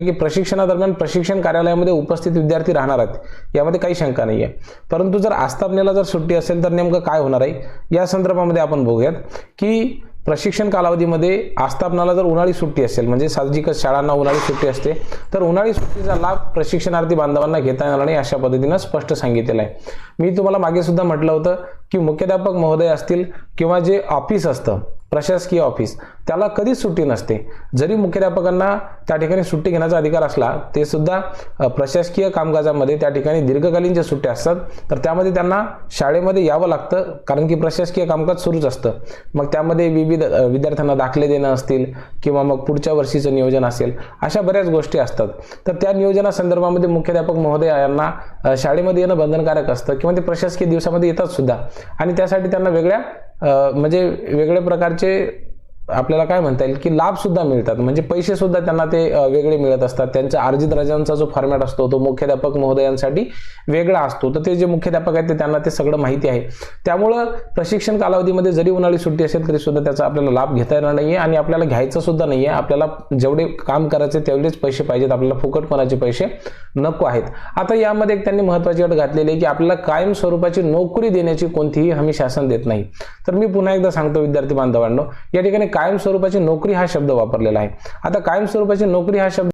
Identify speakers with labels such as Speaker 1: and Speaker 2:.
Speaker 1: की प्रशिक्षणादरम्यान प्रशिक्षण कार्यालयामध्ये उपस्थित विद्यार्थी राहणार आहेत. यामध्ये काही शंका नाही आहे परंतु जर आस्थापनेला जर सुट्टी असेल तर नेमकं काय होणार आहे? या संदर्भामध्ये आपण बघूयात की प्रशिक्षण कालावधीमध्ये आस्थापनाला जर उन्हाळी सुट्टी असेल म्हणजे साहजिकच शाळांना उन्हाळी सुट्टी असते तर उन्हाळी सुट्टीचा लाभ प्रशिक्षणार्थी बांधवांना घेता येणार नाही अशा पद्धतीनं स्पष्ट सांगितलेलं आहे. मी तुम्हाला मागे सुद्धा म्हटलं होतं की मुख्याध्यापक महोदय असतील किंवा जे ऑफिस असतं प्रशासकीय ऑफिस त्याला कधीच सुट्टी नसते. जरी मुख्याध्यापकांना त्या ठिकाणी सुट्टी घेण्याचा अधिकार असला ते सुद्धा प्रशासकीय कामकाजामध्ये त्या ठिकाणी दीर्घकालीन ज्या सुट्ट्या असतात तर त्यामध्ये त्यांना शाळेमध्ये यावं लागतं कारण की प्रशासकीय कामकाज सुरूच असतं. मग त्यामध्ये विविध विद्यार्थ्यांना दाखले देणं असतील किंवा मग पुढच्या वर्षीचं नियोजन असेल अशा बऱ्याच गोष्टी असतात. तर त्या नियोजनासंदर्भामध्ये मुख्याध्यापक महोदय यांना शाळेमध्ये येणं बंधनकारक असतं किंवा ते प्रशासकीय दिवसामध्ये येतात सुद्धा. आणि त्यासाठी त्यांना वेगळ्या म्हणजे वेगळ्या प्रकारचे आपल्याला काय म्हणता येईल की लाभ सुद्धा मिळतात. म्हणजे पैसे सुद्धा त्यांना ते वेगळे मिळत असतात. त्यांचा अर्जित रजांचा जो फॉर्मॅट असतो तो मुख्याध्यापक महोदयांसाठी वेगळा असतो. तर ते जे मुख्याध्यापक आहेत ते त्यांना ते सगळं माहिती आहे. त्यामुळं प्रशिक्षण कालावधीमध्ये जरी उन्हाळी सुट्टी असेल तरी सुद्धा त्याचा आपल्याला लाभ घेता येणार नाहीये आणि आपल्याला घ्यायचा सुद्धा नाहीये. आपल्याला जेवढे काम करायचे तेवढेच पैसे पाहिजेत. आपल्याला फुकटपणाचे पैसे नको आहेत. आता यामध्ये एक त्यांनी महत्वाची अट घातलेली आहे की आपल्याला कायम स्वरूपाची नोकरी देण्याची कोणतीही हमी शासन देत नाही. तर मी पुन्हा एकदा सांगतो विद्यार्थी बांधवांनो या ठिकाणी कायमस्वरूपाची नोकरी हा शब्द वापरलेला आहे. आता कायमस्वरूपाची नोकरी हा शब्द